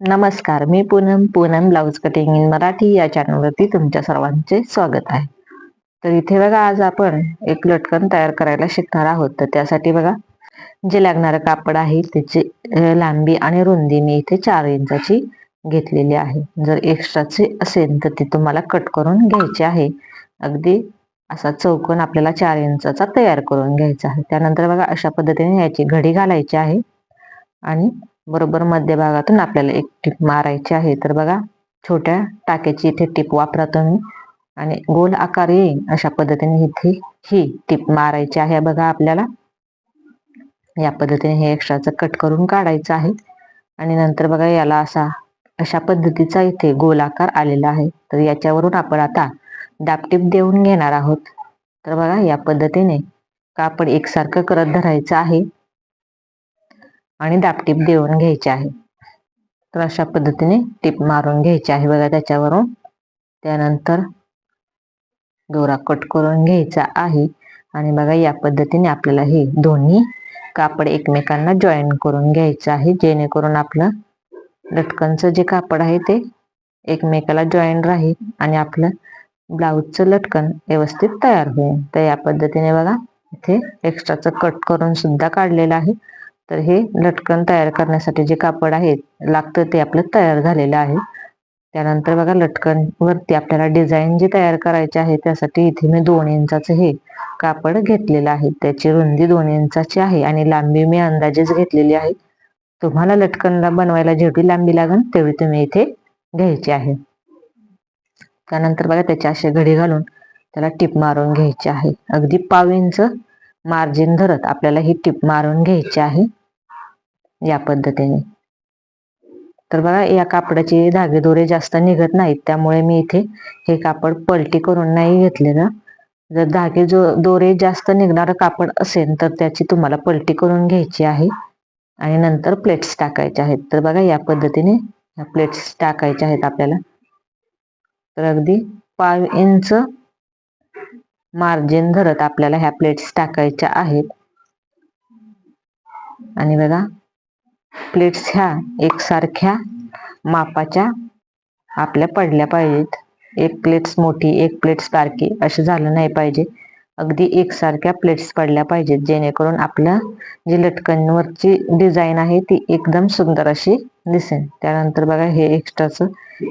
नमस्कार मी Poonam Poonam blouse cutting in Marathi या चॅनलवरती तुमच्या सर्वांचे स्वागत आहे. तर इथे बघा आज आपण एक लटकन तयार करायला शिकणार आहोत. तर त्यासाठी बघा जे लागणारं कापड आहे त्याची लांबी आणि रुंदी मी इथे चार इंचाची घेतलेली आहे. जर एक्स्ट्राचे असेल तर ती तुम्हाला कट करून घ्यायची आहे. अगदी असा चौकोन आपल्याला चार इंचाचा तयार करून घ्यायचा आहे. त्यानंतर बघा अशा पद्धतीने याची घडी घालायची आहे. आणि बरोबर मध्यभागातून आपल्याला एक टिप मारायची आहे. तर बघा छोट्या टाक्याची इथे टिप वापरा तुम्ही. आणि गोल आकार येईल अशा पद्धतीने इथे ही टीप मारायची आहे बघा आपल्याला. या पद्धतीने हे एक्स्ट्राचं कट करून काढायचं आहे. आणि नंतर बघा याला असा अशा पद्धतीचा इथे गोल आकार आलेला आहे. तर याच्यावरून आपण आता दापटीप देऊन घेणार आहोत. तर बघा या पद्धतीने कापड एकसारखं करत धरायचं आहे. आणि दापटीप देऊन घ्यायचे आहे. तर अशा पद्धतीने टीप मारून घ्यायची आहे. बघा त्याच्यावरून त्यानंतर दोरा कट करून घ्यायचा आहे. आणि बघा या पद्धतीने आपल्याला हे दोन्ही कापड एकमेकांना जॉईन करून घ्यायचं आहे. जेणेकरून आपलं लटकनचं जे कापड आहे ते एकमेकाला जॉईन राहील आणि आपलं ब्लाऊजचं लटकन व्यवस्थित तयार होईल. तर या पद्धतीने बघा इथे एक्स्ट्राचं कट करून सुद्धा काढलेलं आहे. तर हे लटकन तयार करण्यासाठी जे कापड आहे लागतं ते आपलं तयार झालेलं आहे. त्यानंतर बघा लटकन वरती आपल्याला डिझाईन जी तयार करायची आहे त्यासाठी इथे मी दोन इंचाचं हे कापड घेतलेलं आहे. त्याची रुंदी दोन इंचाची आहे आणि लांबी मी अंदाजेच घेतलेली आहे. तुम्हाला लटकनला बनवायला जेवढी लांबी लागेल तेवढी तुम्ही इथे घ्यायची आहे. त्यानंतर बघा त्याची असे घडी घालून त्याला टिप मारून घ्यायची आहे. अगदी पाव इंच मार्जिन धरत आपल्याला ही टिप मारून घ्यायची आहे. या पद्धतीने. तर बघा या कापडाचे धागे दोरे जास्त निघत नाहीत त्यामुळे मी इथे हे कापड पलटी करून नाही घेतलेलं. जर धागे जो दोरे जास्त निघणारं कापड असेल तर त्याची तुम्हाला पलटी करून घ्यायची आहे. आणि नंतर प्लेट्स टाकायचे आहेत. तर बघा या पद्धतीने या प्लेट्स टाकायच्या आहेत आपल्याला. तर अगदी पाव इंच मार्जिन धरत आपल्याला ह्या प्लेट्स टाकायच्या आहेत. आणि बघा प्लेट्स ह्या एकसारख्या मापाच्या आपल्या पडल्या पाहिजेत. एक प्लेट्स मोठी एक प्लेट्स बारकी असं झालं नाही पाहिजे. अगदी एकसारख्या प्लेट्स पडल्या पाहिजेत जेणेकरून आपल्या जी लटकनवरची डिझाईन आहे ती एकदम सुंदर अशी दिसेल त्यानंतर बघा हे एक्स्ट्राचं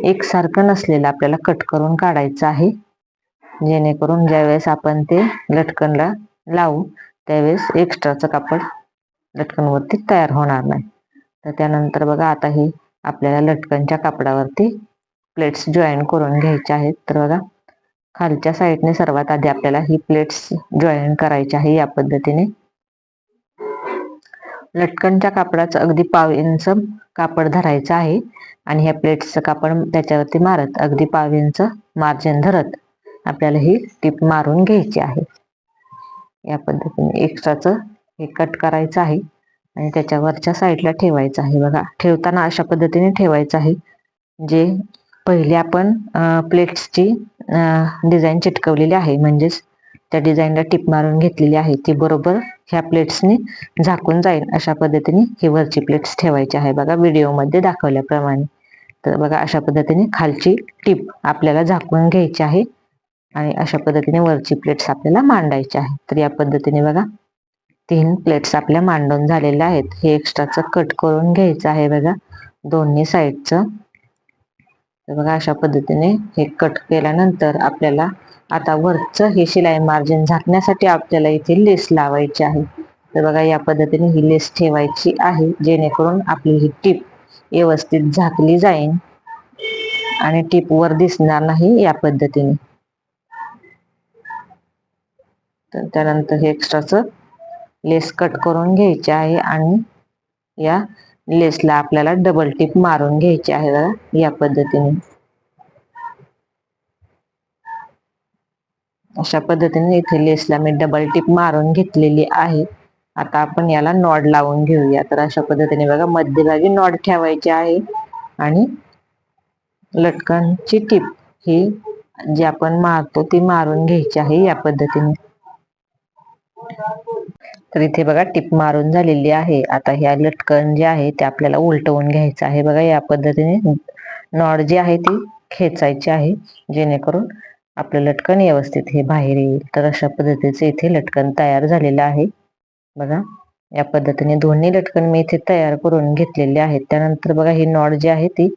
एकसारखं नसलेलं आपल्याला कट करून काढायचं आहे. जेणेकरून ज्यावेळेस आपण ते लटकनला लावू त्यावेळेस एक्स्ट्राचं कापड लटकनवरती तयार होणार नाही. तर त्यानंतर बघा आता हे आपल्याला लटकनच्या कापडावरती प्लेट्स जॉईन करून घ्यायचे आहेत. तर बघा खालच्या साईडने सर्वात आधी आपल्याला ही प्लेट्स जॉईन करायची आहे या पद्धतीने. लटकनच्या कापडाचं अगदी पाव इंच कापड धरायचं आहे आणि ह्या प्लेट्सचं कापड त्याच्यावरती मारत अगदी पाव इंच मार्जिन धरत आपल्याला ही टीप मारून घ्यायची आहे. या पद्धतीने एक्स्ट्राचं हे कट करायचं आहे. आणि त्याच्या वरच्या साईडला ठेवायचं आहे बघा. ठेवताना अशा पद्धतीने ठेवायचं आहे. जे पहिले आपण प्लेट्सची डिझाईन चिटकवलेली आहे. म्हणजेच त्या डिझाईनला टिप मारून घेतलेली आहे. ती बरोबर ह्या प्लेट्सने झाकून जाईल अशा पद्धतीने ही वरची प्लेट्स ठेवायची आहे बघा. व्हिडिओमध्ये दाखवल्याप्रमाणे. तर बघा अशा पद्धतीने खालची टिप आपल्याला झाकून घ्यायची आहे. आणि अशा पद्धतीने वरची प्लेट्स आपल्याला मांडायची आहे. तर या पद्धतीने बघा. तीन प्लेट्स आपल्या मांडून झालेल्या आहेत. हे एक्स्ट्राचं कट करून घ्यायचं आहे बघा. दोन्ही साईडचं तर बघा अशा पद्धतीने हे कट केल्यानंतर आपल्याला आता वरचं हे शिलाई मार्जिन झाकण्यासाठी आपल्याला इथे लेस लावायची आहे. तर बघा या पद्धतीने ही लेस ठेवायची आहे. जेणेकरून आपली ही टीप व्यवस्थित झाकली जाईल आणि टीप वर दिसणार नाही या पद्धतीने. तर त्यानंतर हे एक्स्ट्राचं लेस कट करून घ्यायची आहे आणि या लेसला आपल्याला डबल टिप मारून घ्यायची आहे या पद्धतीने. अशा पद्धतीने इथे लेसला मी डबल टिप मारून घेतलेली आहे. आता आपण याला नॉड लावून घेऊया. तर अशा पद्धतीने बघा मध्यभागी नॉड ठेवायची आहे आणि लटकनची टिप ही जी आपण मारतो ती मारून घ्यायची आहे या पद्धतीने. तर इथे बघा टिप मारून झालेली आहे. आता ह्या लटकन जे आहे ते आपल्याला उलटवून घ्यायचं आहे. बघा या पद्धतीने नॉड जी आहे ती खेचायची आहे. जेणेकरून आपलं लटकन व्यवस्थित हे बाहेर येईल. तर अशा पद्धतीचे इथे लटकन तयार झालेलं आहे. बघा या पद्धतीने दोन्ही लटकन मी इथे तयार करून घेतलेले आहेत. त्यानंतर बघा ही नॉड जी आहे ती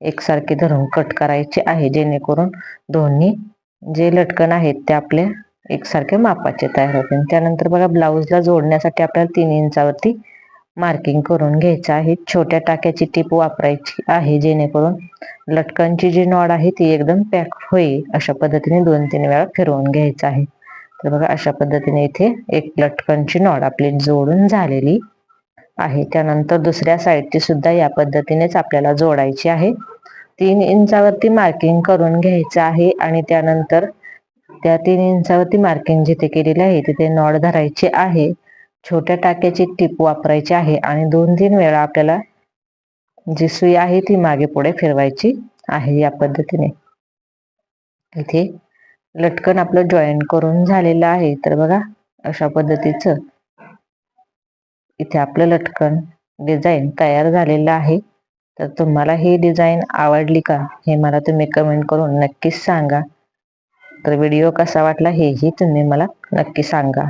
एकसारखी धरून कट करायची आहे. जेणेकरून दोन्ही जे लटकन आहेत ते आपल्या एकसारखे मापाचे तयार होते. त्यानंतर बघा ब्लाऊजला जोडण्यासाठी आपल्याला तीन इंचावरती मार्किंग करून घ्यायचं आहे. छोट्या टाक्याची टीप वापरायची आहे जेणेकरून लटकनची जी नॉड आहे ती एकदम पॅक होईल. अशा पद्धतीने दोन तीन वेळा फिरवून घ्यायचं आहे. तर बघा अशा पद्धतीने इथे एक लटकनची नॉड आपली जोडून झालेली आहे. त्यानंतर दुसऱ्या साईडची सुद्धा या पद्धतीनेच आपल्याला जोडायची आहे. तीन इंचावरती मार्किंग करून घ्यायचं आहे. आणि त्यानंतर त्या तीन इंचावरती मार्किंग जिथे केलेली आहे तिथे नॉड धरायची आहे. छोट्या टाक्याची टीप वापरायची आहे आणि दोन तीन वेळा आपल्याला जी सुई आहे ती मागे पुढे फिरवायची आहे या पद्धतीने. इथे लटकन आपलं जॉईन करून झालेलं आहे. तर बघा अशा पद्धतीचं इथे आपलं लटकन डिझाईन तयार झालेलं आहे. तर तुम्हाला ही डिझाईन आवडली का हे मला तुम्ही कमेंट करून नक्कीच सांगा. तर व्हिडिओ कसा वाटला हेही तुम्ही मला नक्की सांगा.